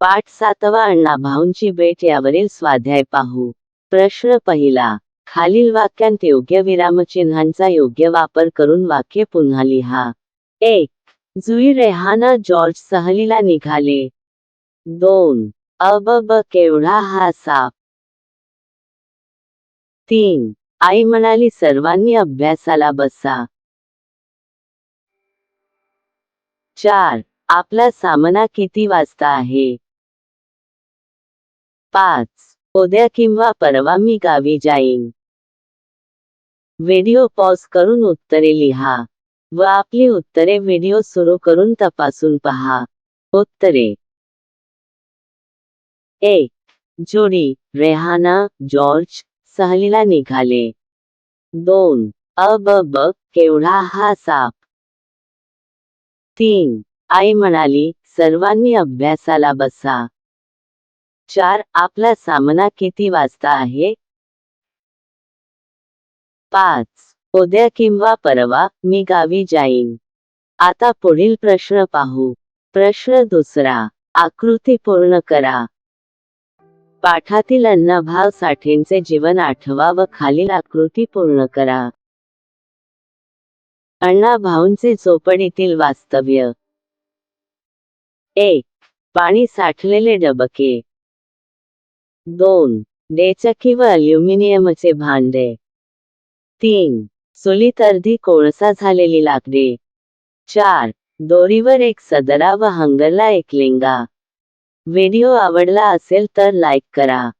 पाठ सातवा अण्णा भाऊंची भेट यावरील स्वाध्याय पाहू. प्रश्न पहिला खालील वाक्यांत योग्य विरामचिन्हांचा योग्य वापर करून वाक्य पुन्हा लिहा. एक जुई रेहाना जॉर्ज सहलीला निघाले. दोन अब केवढा हा साप. तीन आई म्हणाली सर्वांनी अभ्यासाला बसा. चार आपला सामना किती वाजता आहे? पाच. उद्या किंवा परवा मी गावी जाईन. व्हिडिओ पॉज करून उत्तरे लिहा व आपली उत्तरे व्हिडिओ सुरू करून तपासून पहा. उत्तरे. एक. जोडी. रेहाना जॉर्ज सहलीला निघाले. दोन. अब बघ केवढा हा साप. तीन. आई म्हणाली सर्वांनी अभ्यासाला बसा. चार आपला सामना किती वाजता आहे? पाच उद्या किंवा परवा मी गावी जाईन. आता पुढील प्रश्न पाहू. प्रश्न दुसरा आकृती पूर्ण करा. पाठातील अण्णाभाव साठेंचे जीवन आठवा व खालील आकृती पूर्ण करा. अण्णाभाऊंचे झोपडीतील वास्तव्य. एक पाणी साठलेले डबके. दोन डेचकी व अल्युमिनियमचे भांडे. तीन चुलीत अर्धी कोळसा झालेली लाकडी. चार दोरीवर एक सदरा व हंगरला एक लिंगा. व्हिडिओ आवडला असेल तर लाईक करा.